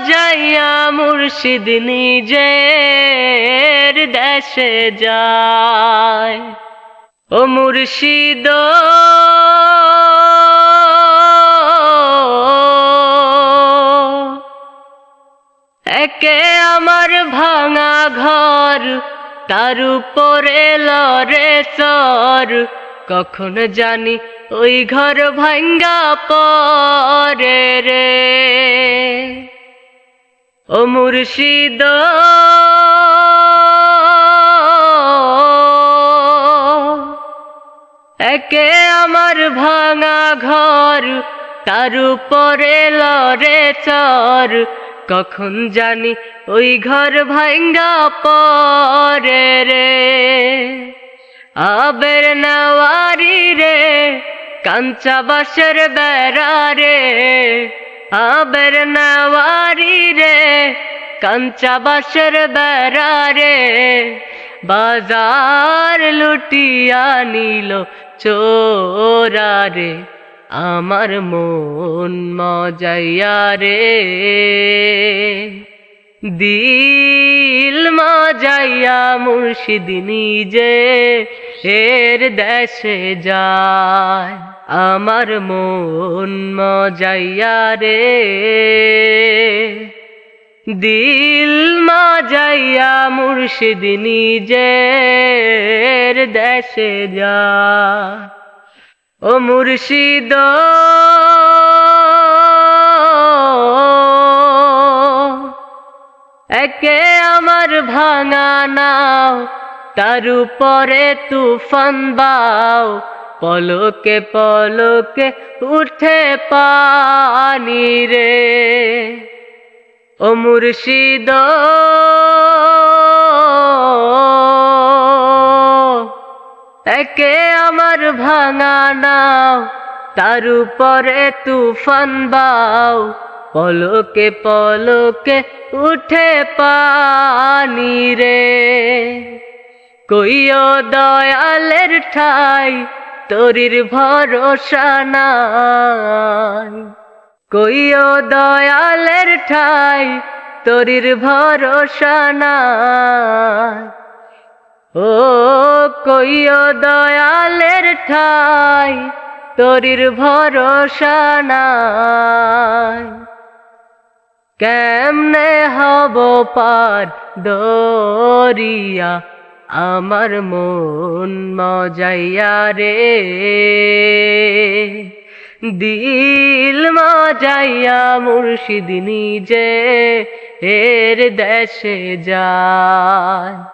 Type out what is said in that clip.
মজাইয়া মুর্শিদ নিজের দেশে যায়। ও মুর্শিদ, একে আমার ভাঙা ঘর, তার উপরে লরে সর কখন জানি ওই ঘর ভাঙ্গা পরে রে। ও মুর্শিদ! একে আমার ভাঙা ঘর, তার উপরে লরে চর। কখন জানি ওই ঘর ভাঙ্গা পরে রে। আবের নওয়ারি রে, কাঞ্চা বাসের বেড়া রে। আবের নওয়ারি রে, কাঞ্চা বাসের বেড়া রে। বাজার লুটিয়া নিল চোরা রে, আমার মন মজাইয়া রে। দিল মজাইয়া মুর্শিদ নিজে, এর দেশে যায়। আমার মন মজাইয়া রে। দিল মজাইয়া মুর্শিদ নিজের দেশে যা। ও মুর্শিদ, একে আমার ভাঙা নাও, তার উপরে তুফান বাও। পলকে পলকে উঠে পানি রে। ও মুর্শিদ। একে আমার ভাঙা নাও, তার উপরে তুফান বাও। পলকে পলকে উঠে পানি রে। কইও দয়ালের ঠাই তোরির ভরসা নাই। কইও দয়ালের ঠাই, তোরির ভরসা নাই। ও কইও দয়ালের ঠাই, তোরির ভরসা নাই। কেমনে হব পার দরিয়া আমার মন মজাইয়া রে। দিল মজাইয়া মুর্শিদ নিজে এর দেশে যায়।